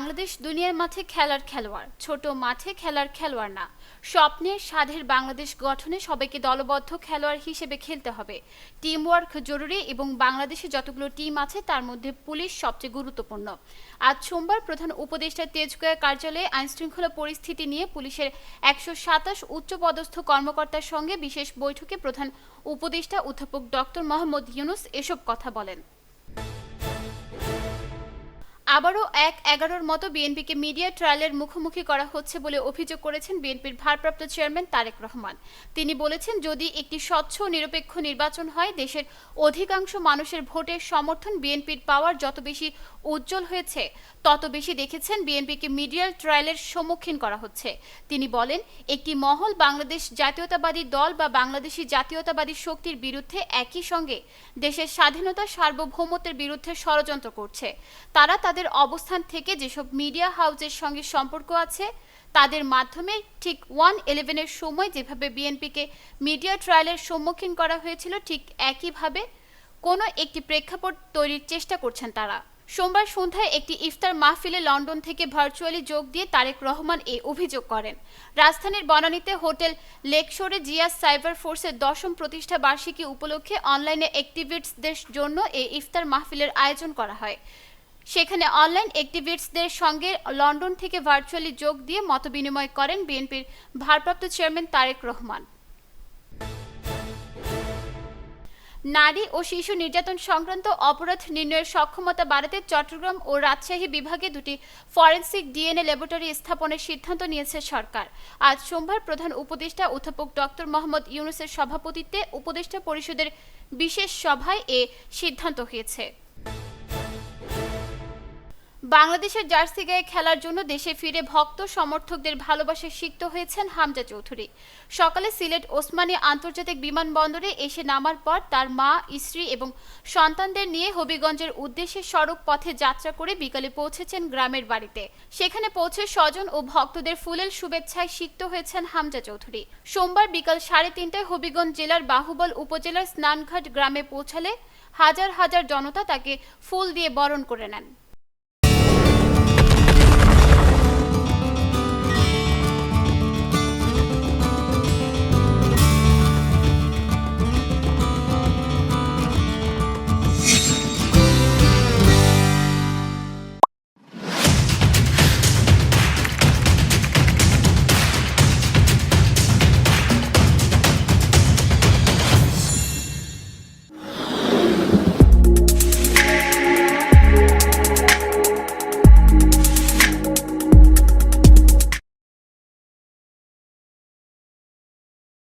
বাংলাদেশ দুনিয়ার মাঠে খেলার খেলোয়াড়। ছোট মাঠে খেলার খেলোয়াড় না। স্বপ্নের স্বাদের বাংলাদেশ গঠনে সবাইকে দলবদ্ধ খেলোয়াড় হিসেবে খেলতে হবে। টিম ওয়ার্ক জরুরি এবং বাংলাদেশে যতগুলো টিম আছে, তার মধ্যে পুলিশ সবচেয়ে গুরুত্বপূর্ণ। আজ সোমবার প্রধান উপদেষ্টা তেজগয়া কার্যালয়ে আইনশৃঙ্খলা পরিস্থিতি নিয়ে পুলিশের একশো সাতাশ উচ্চপদস্থ কর্মকর্তার সঙ্গে বিশেষ বৈঠকে প্রধান উপদেষ্টা অধ্যাপক ডক্টর মোহাম্মদ ইউনুস এসব কথা বলেন। আবারও এক এগারোর মতো বিএনপিকে মিডিয়া ট্রায়ালের মুখোমুখি করা হচ্ছে বলে অভিযোগ করেছেন বিএনপির ভারপ্রাপ্ত চেয়ারম্যান তারেক রহমান। তিনি বলেছেন, যদি একটি স্বচ্ছ নিরপেক্ষ নির্বাচন হয়, দেশের অধিকাংশ মানুষের ভোটের সমর্থন বিএনপির পাওয়ার যত বেশি উজ্জ্বল হয়েছে, তত বেশি দেখেছেন বিএনপিকে মিডিয়াল ট্রায়ালের সম্মুখীন করা হচ্ছে। তিনি বলেন, একটি মহল বাংলাদেশ জাতীয়তাবাদী দল বা বাংলাদেশি জাতীয়তাবাদী শক্তির বিরুদ্ধে একই সঙ্গে দেশের স্বাধীনতা সার্বভৌমত্বের বিরুদ্ধে ষড়যন্ত্র করছে। তারা তাদের অবস্থান থেকে যেসব মিডিয়া হাউসের সঙ্গে সম্পর্ক আছে, তাদের মাধ্যমে ঠিক ওয়ান ইলেভেনের সময় যেভাবে বিএনপিকে মিডিয়া ট্রায়ালের সম্মুখীন করা হয়েছিল, ঠিক একইভাবে কোনো একটি প্রেক্ষাপট তৈরির চেষ্টা করছেন তারা। সোমবার সন্ধ্যায় একটি ইফতার মাহফিলে লন্ডন থেকে ভার্চুয়ালি যোগ দিয়ে তারেক রহমান এ অভিযোগ করেন। রাজধানীর বনানীতে হোটেল লেকশোরে জিয়া সাইবার ফোর্সের দশম প্রতিষ্ঠা বার্ষিকী উপলক্ষে অনলাইনে অ্যাক্টিভিস্টদের জন্য এই ইফতার মাহফিলের আয়োজন করা হয়। সেখানে অনলাইন অ্যাক্টিভিস্টদের সঙ্গে লন্ডন থেকে ভার্চুয়ালি যোগ দিয়ে মতবিনিময় করেন বিএনপির ভারপ্রাপ্ত চেয়ারম্যান তারেক রহমান। নারী ও শিশু নির্যাতন সংক্রান্ত অপরাধ নির্ণয়ের সক্ষমতা বাড়াতে চট্টগ্রাম ও রাজশাহী বিভাগে দুটি ফরেন্সিক ডিএনএ ল্যাবরেটরি স্থাপনের সিদ্ধান্ত নিয়েছে সরকার। আজ সোমবার প্রধান উপদেষ্টা অধ্যাপক ডক্টর মোহাম্মদ ইউনুসের সভাপতিত্বে উপদেষ্টা পরিষদের বিশেষ সভায় এ সিদ্ধান্ত হয়েছে। বাংলাদেশের জার্সি গায়ে খেলার জন্য দেশে ফিরে ভক্ত সমর্থকদের ভালোবাসায় সিক্ত হয়েছেন হামজা চৌধুরী। সকালে সিলেট ওসমানী আন্তর্জাতিক বিমানবন্দরে এসে নামার পর তার মা, স্ত্রী এবং সন্তানদের নিয়ে হবিগঞ্জের উদ্দেশ্যে সড়ক পথে যাত্রা করে বিকালে পৌঁছেছেন গ্রামের বাড়িতে। সেখানে পৌঁছে স্বজন ও ভক্তদের ফুলেল শুভেচ্ছায় সিক্ত হয়েছেন হামজা চৌধুরী। সোমবার বিকাল সাড়ে তিনটায় হবিগঞ্জ জেলার বাহুবল উপজেলার স্নানঘাট গ্রামে পৌঁছালে হাজার হাজার জনতা তাকে ফুল দিয়ে বরণ করে নেন।